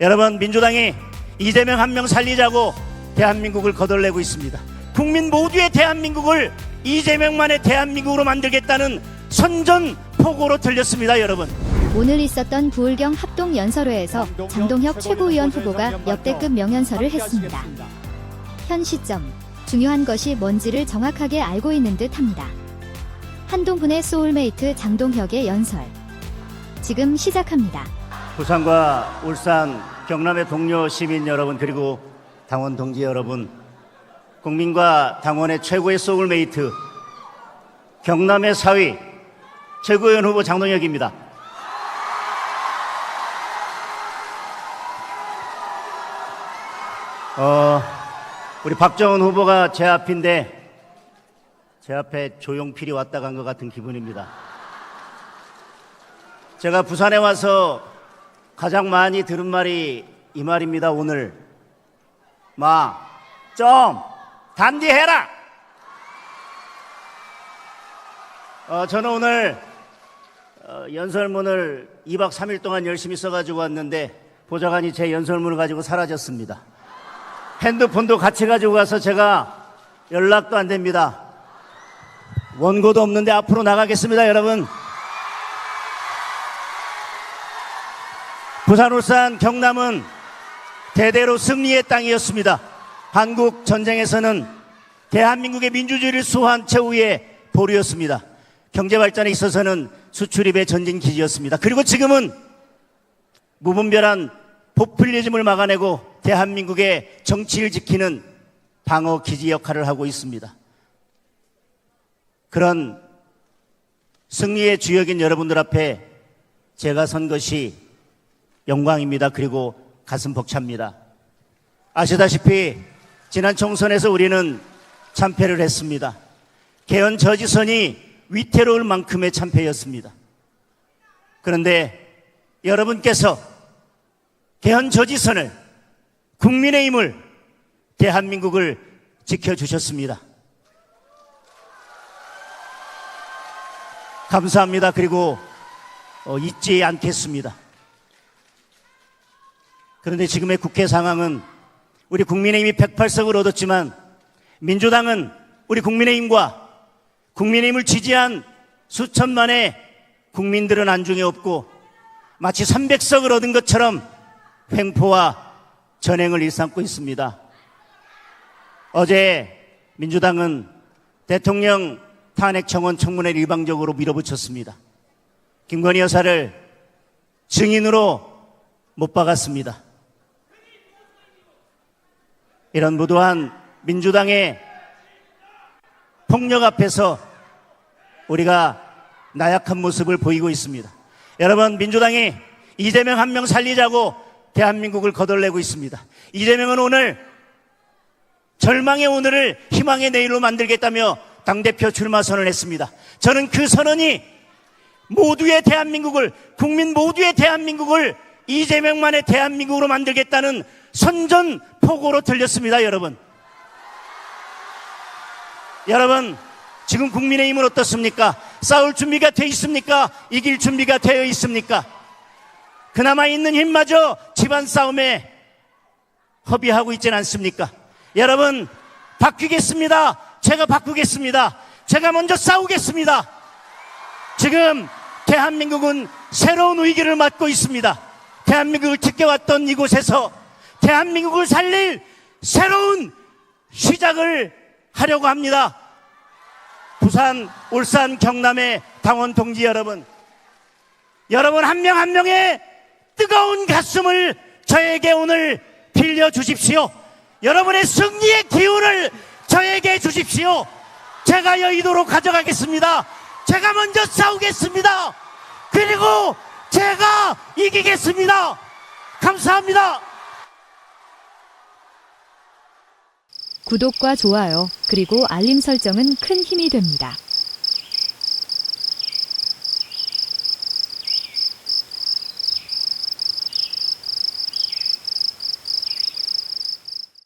여러분 민주당이 이재명 한 명 살리자고 대한민국을 거덜내고 있습니다. 국민 모두의 대한민국을 이재명만의 대한민국으로 만들겠다는 선전포고로 들렸습니다, 여러분. 오늘 있었던 부울경 합동 연설회에서 장동혁 최고위원 후보가 역대급 명연설을 했습니다. 현 시점 중요한 것이 뭔지를 정확하게 알고 있는 듯합니다. 한동훈의 소울메이트 장동혁의 연설 지금 시작합니다. 부산과 울산, 경남의 동료 시민 여러분 그리고 당원 동지 여러분, 국민과 당원의 최고의 소울메이트 경남의 사위 최고위원 후보 장동혁입니다. 어, 우리 박정은 후보가 제 앞인데 제 앞에 조용필이 왔다 간 것 같은 기분입니다. 제가 부산에 와서 가장 많이 들은 말이 이 말입니다, 오늘. 마, 좀, 단디해라! 어, 저는 오늘 어, 연설문을 2박 3일 동안 열심히 써가지고 왔는데 보좌관이 제 연설문을 가지고 사라졌습니다. 핸드폰도 같이 가지고 가서 제가 연락도 안 됩니다. 원고도 없는데 앞으로 나가겠습니다, 여러분. 부산, 울산, 경남은 대대로 승리의 땅이었습니다. 한국 전쟁에서는 대한민국의 민주주의를 수호한 최후의 보루였습니다. 경제 발전에 있어서는 수출입의 전진 기지였습니다. 그리고 지금은 무분별한 포퓰리즘을 막아내고 대한민국의 정치를 지키는 방어 기지 역할을 하고 있습니다. 그런 승리의 주역인 여러분들 앞에 제가 선 것이 영광입니다. 그리고 가슴 벅찹니다. 아시다시피 지난 총선에서 우리는 참패를 했습니다. 개헌 저지선이 위태로울 만큼의 참패였습니다. 그런데 여러분께서 개헌 저지선을 국민의힘을 대한민국을 지켜주셨습니다. 감사합니다. 그리고 어, 잊지 않겠습니다. 그런데 지금의 국회 상황은 우리 국민의힘이 108석을 얻었지만 민주당은 우리 국민의힘과 국민의힘을 지지한 수천만의 국민들은 안중에 없고 마치 300석을 얻은 것처럼 횡포와 전행을 일삼고 있습니다. 어제 민주당은 대통령 탄핵 청원 청문회를 일방적으로 밀어붙였습니다. 김건희 여사를 증인으로 못 박았습니다. 이런 무도한 민주당의 폭력 앞에서 우리가 나약한 모습을 보이고 있습니다. 여러분, 민주당이 이재명 한 명 살리자고 대한민국을 거덜내고 있습니다. 이재명은 오늘 절망의 오늘을 희망의 내일로 만들겠다며 당대표 출마 선언을 했습니다. 저는 그 선언이 모두의 대한민국을, 국민 모두의 대한민국을 이재명만의 대한민국으로 만들겠다는 선전 포고로 들렸습니다, 여러분. 여러분, 지금 국민의힘은 어떻습니까? 싸울 준비가 돼 있습니까? 이길 준비가 되어 있습니까? 그나마 있는 힘마저 집안 싸움에 허비하고 있지는 않습니까? 여러분, 바뀌겠습니다. 제가 바꾸겠습니다. 제가 먼저 싸우겠습니다. 지금 대한민국은 새로운 위기를 맞고 있습니다. 대한민국을 지켜왔던 이곳에서 대한민국을 살릴 새로운 시작을 하려고 합니다. 부산, 울산, 경남의 당원 동지 여러분, 여러분 한 명 한 명의 뜨거운 가슴을 저에게 오늘 빌려 주십시오. 여러분의 승리의 기운을 저에게 주십시오. 제가 여의도로 가져가겠습니다. 제가 먼저 싸우겠습니다. 그리고 제가 이기겠습니다. 감사합니다. 구독과 좋아요 그리고 알림 설정은 큰 힘이 됩니다.